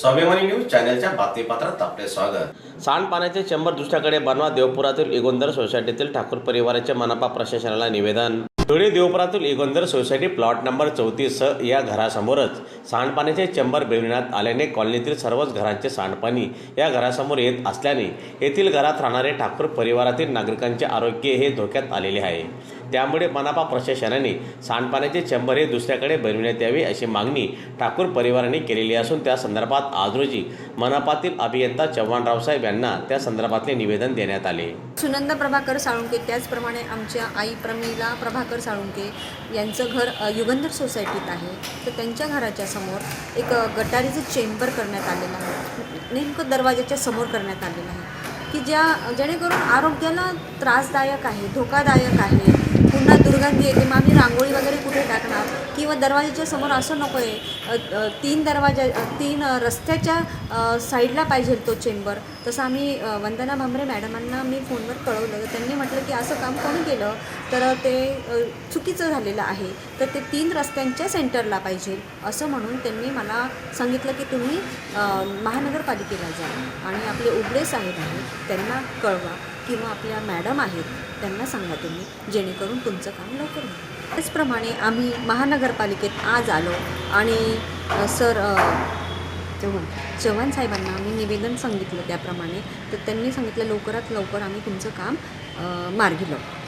स्वाभिमानी न्यूज चॅनलच्या बातमीपत्रात आपले स्वागत. सांडपाण्याचे चंबर दुसऱ्याकडे बनवा देवपुरातील इगोंदर सोसायटीतील ठाकूर परिवाराचे मनपा प्रशासनाला निवेदन. धुळे देवपुरातील एकंदर सोसायटी प्लॉट नंबर चौतीस या घरासमोरच सांडपाण्याचे चेंबर मिळविण्यात आल्याने कॉलनीतील सर्वच घरांचे सांडपाणी या घरासमोर येत असल्याने येथील घरात राहणारे ठाकूर परिवारातील नागरिकांचे आरोग्य हे धोक्यात आलेले आहे. त्यामुळे मनपा प्रशासनाने सांडपाण्याचे चेंबर हे दुसऱ्याकडे बनविण्यात यावे अशी मागणी ठाकूर परिवाराने केलेली असून त्या संदर्भात आज रोजी मनपातील अभियंता चव्हाण रावसाहेब यांना त्या संदर्भातले निवेदन देण्यात आले. सुनंदा प्रभाकर साळुंके त्याचप्रमाणे आमच्या आई प्रमिला प्रभाकर साळुंके यांचं घर युगंधर सोसायटीत आहे. तर त्यांच्या घराच्या समोर एक गटारीचं चेंबर करण्यात आलेलं आहे. नेमकं दरवाजाच्या समोर करण्यात आलेलं आहे. की ज्या जेणेकरून आरोग्याला त्रासदायक आहे धोकादायक आहे पुन्हा दुर्गंधी येते मग आम्ही रांगोळी वगैरे कुठे टाकणार? किंवा दरवाजाच्या समोर असं नको आहे तीन दरवाजा तीन रस्त्याच्या साईडला पाहिजे तो चेंबर. तसं आम्ही वंदना भांबरे मॅडमांना मी फोनवर कळवलं. तर त्यांनी म्हटलं की असं काम कोणी केलं? तर ते चुकीचं झालेलं आहे. तर ते तीन रस्त्यांच्या सेंटरला पाहिजे. असं म्हणून त्यांनी मला सांगितलं की तुम्ही महानगरपालिकेला जा आणि आपले उबडे साहेब आहेत त्यांना कळवा. किंवा आपल्या मॅडम आहेत त्यांना सांगा तुम्ही जेणेकरून तुमचं काम लवकर होईल. त्याचप्रमाणे आम्ही महानगरपालिकेत आज आलो आणि सर चव्हाण चव्हाण साहेबांना आम्ही निवेदन सांगितलं त्याप्रमाणे तर त्यांनी सांगितलं लवकरात लवकर आम्ही तुमचं काम मार्गी लावू.